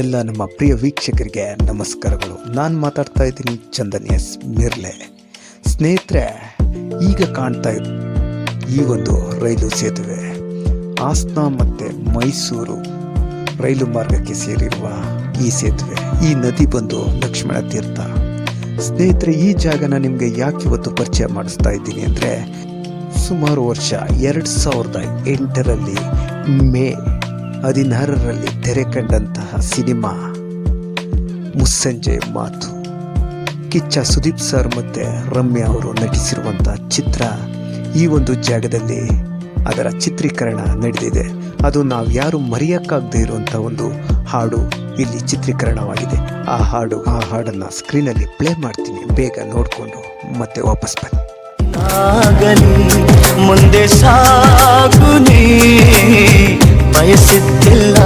ಎಲ್ಲ ನಮ್ಮ ಪ್ರಿಯ ವೀಕ್ಷಕರಿಗೆ ನಮಸ್ಕಾರಗಳು. ನಾನು ಮಾತಾಡ್ತಾ ಇದ್ದೀನಿ ಚಂದನ್ ಎಸ್ ಮಿರ್ಲೆ. ಸ್ನೇಹಿತರೆ, ಈಗ ಕಾಣ್ತಾ ಇದ್ದ ಈ ಒಂದು ರೈಲು ಸೇತುವೆ. ಹಾಸನ ಮತ್ತು ಮೈಸೂರು ರೈಲು ಮಾರ್ಗಕ್ಕೆ ಸೇರಿರುವ ಈ ಸೇತುವೆ, ಈ ನದಿ ಬಂದು ಲಕ್ಷ್ಮಣ ತೀರ್ಥ. ಸ್ನೇಹಿತರೆ, ಈ ಜಾಗನ ನಿಮಗೆ ಯಾಕೆ ಇವತ್ತು ಪರಿಚಯ ಮಾಡಿಸ್ತಾ ಇದ್ದೀನಿ ಅಂದರೆ, ಸುಮಾರು ವರ್ಷ ಎರಡು ಸಾವಿರದ ಎಂಟರಲ್ಲಿ ಮೇ ಹದಿನಾರರಲ್ಲಿ ತೆರೆ ಕಂಡಂತಹ ಸಿನಿಮಾ ಮುಸ್ಸಂಜೆ ಮಾತು. ಕಿಚ್ಚ ಸುದೀಪ್ ಸರ್ ಮತ್ತು ರಮ್ಯಾ ಅವರು ನಟಿಸಿರುವಂಥ ಚಿತ್ರ ಈ ಒಂದು ಜಾಗದಲ್ಲಿ ಅದರ ಚಿತ್ರೀಕರಣ ನಡೆದಿದೆ. ಅದು ನಾವು ಯಾರು ಮರೆಯೋಕ್ಕಾಗದೇ ಇರುವಂಥ ಒಂದು ಹಾಡು ಇಲ್ಲಿ ಚಿತ್ರೀಕರಣವಾಗಿದೆ. ಆ ಹಾಡು, ಆ ಹಾಡನ್ನು ಸ್ಕ್ರೀನಲ್ಲಿ ಪ್ಲೇ ಮಾಡ್ತೀನಿ. ಬೇಗ ನೋಡಿಕೊಂಡು ಮತ್ತೆ ವಾಪಸ್ ಬನ್ನಿ. ಮುಂದೆ ಸಾಕು ನೀ. ಬಯಸಿದ್ದಿಲ್ಲ.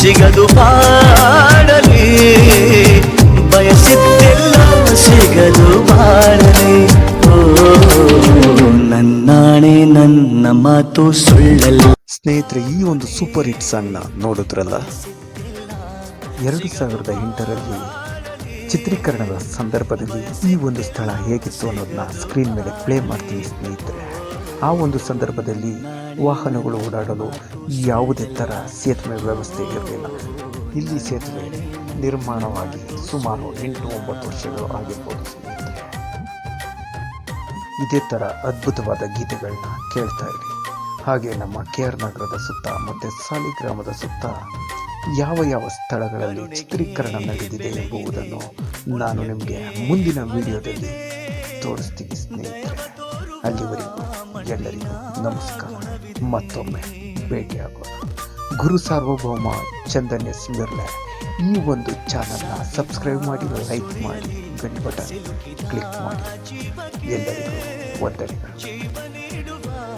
ಸಿಗದು ಬಾಡಲಿ ಬಯಸಿದ್ದಿಲ್ಲ, ಸಿಗದು ಬಾಡಲಿ ನನ್ನಾಣೆ, ನನ್ನ ಮಾತು ಸುಳ್ಳಲ್ಲ. ಸ್ನೇಹಿತರೆ, ಈ ಒಂದು ಸೂಪರ್ ಹಿಟ್ ಸಾಂಗ್ನ ನೋಡಿದ್ರಲ್ಲ? ಎರಡು ಸಾವಿರದ ಎಂಟರಲ್ಲಿ ಚಿತ್ರೀಕರಣದ ಸಂದರ್ಭದಲ್ಲಿ ಈ ಒಂದು ಸ್ಥಳ ಹೇಗಿತ್ತು ಅನ್ನೋದನ್ನ ಸ್ಕ್ರೀನ್ ಮೇಲೆ ಪ್ಲೇ ಮಾಡ್ತೀವಿ ಸ್ನೇಹಿತರೆ. ಆ ಒಂದು ಸಂದರ್ಭದಲ್ಲಿ ವಾಹನಗಳು ಓಡಾಡಲು ಯಾವುದೇ ಥರ ಸೇತುವೆ ವ್ಯವಸ್ಥೆ ಇರಲಿಲ್ಲ. ಇಲ್ಲಿ ಸೇತುವೆ ನಿರ್ಮಾಣವಾಗಿ ಸುಮಾರು ಎಂಟು ಒಂಬತ್ತು ವರ್ಷಗಳು ಆಗಿರ್ಬೋದು. ಇದೇ ಥರ ಅದ್ಭುತವಾದ ಗೀತೆಗಳನ್ನ ಕೇಳ್ತಾ ಇರಿ. ಹಾಗೆ ನಮ್ಮ ಕೆ ಆರ್ ನಗರದ ಸುತ್ತ ಮತ್ತು ಸಾಲಿಗ್ರಾಮದ ಸುತ್ತ ಯಾವ ಯಾವ ಸ್ಥಳಗಳಲ್ಲಿ ಚಿತ್ರೀಕರಣ ನಡೆದಿದೆ ಎಂಬುದನ್ನು ನಾನು ನಿಮಗೆ ಮುಂದಿನ ವಿಡಿಯೋದಲ್ಲಿ ತೋರಿಸ್ತೀನಿ ಸ್ನೇಹಿತರೆ. ಅಲ್ಲಿವರೆಗೂ ಎಲ್ಲರಿಗೂ ನಮಸ್ಕಾರ. ಮತ್ತೊಮ್ಮೆ ಭೇಟಿಯಾಗೋಣ. ಗುರು ಸಾರ್ವಭೌಮ ಚಂದನ್ಯ ಮಿರ್ಲೆ ಈ ಒಂದು ಚಾನಲ್ನ ಸಬ್ಸ್ಕ್ರೈಬ್ ಮಾಡಿ, ಲೈಕ್ ಮಾಡಿ ಬಟನ್ ಕ್ಲಿಕ್ ಮಾಡಿ. ಎಲ್ಲರಿಗೂ ವಂದನೆಗಳು.